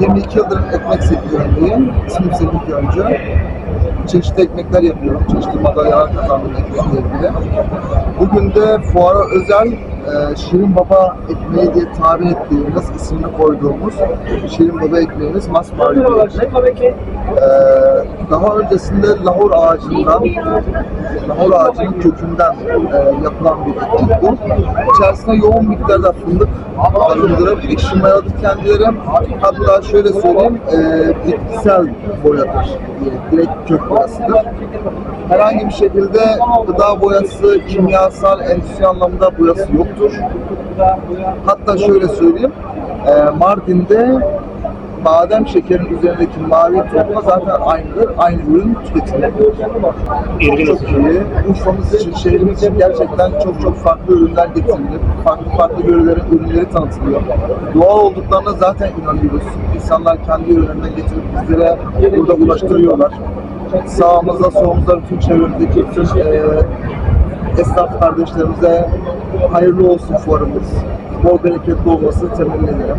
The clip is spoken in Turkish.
22 yıldır ekmek sektöründeyim. İsmim Semih Göncü. Çeşitli ekmekler yapıyorum. Çeşitli madalyalar kazandım ekmekle ilgili. Bugün de fuara özel e, Şirin Baba ekmeği diye tabir ettiğimiz, ismini koyduğumuz Şirin Baba ekmeğimiz masmavi bir. Ee, daha öncesinde lahor ağacından, lahor ağacının kökünden e, yapılan bir ekmek bu. İçerisine yoğun miktarda fındık barındırıp ekşi mayaladık kendileri. Hatta şöyle söyleyeyim, e, bitkisel boyadır. Direkt kök boyasıdır. Herhangi bir şekilde gıda boyası, kimyasal, endüstri anlamında boyası Hatta şöyle söyleyeyim, e, Mardin'de badem şekerinin üzerindeki mavi topla zaten aynıdır. Aynı ürün tüketiliyor. Çok iyi. Urfa'mız için, şehrimiz için gerçekten çok çok farklı ürünler getirilir. Farklı farklı yörelerin ürünleri tanıtılıyor. Doğal olduklarına zaten inanıyoruz. İnsanlar kendi ürünlerinden getirip bizlere burada ulaştırıyorlar. Sağımızda, solumuzda bütün çevremizdeki bütün eee esnaf kardeşlerimize hayırlı olsun fuarımız. Bol bereketli olması temenni ederim.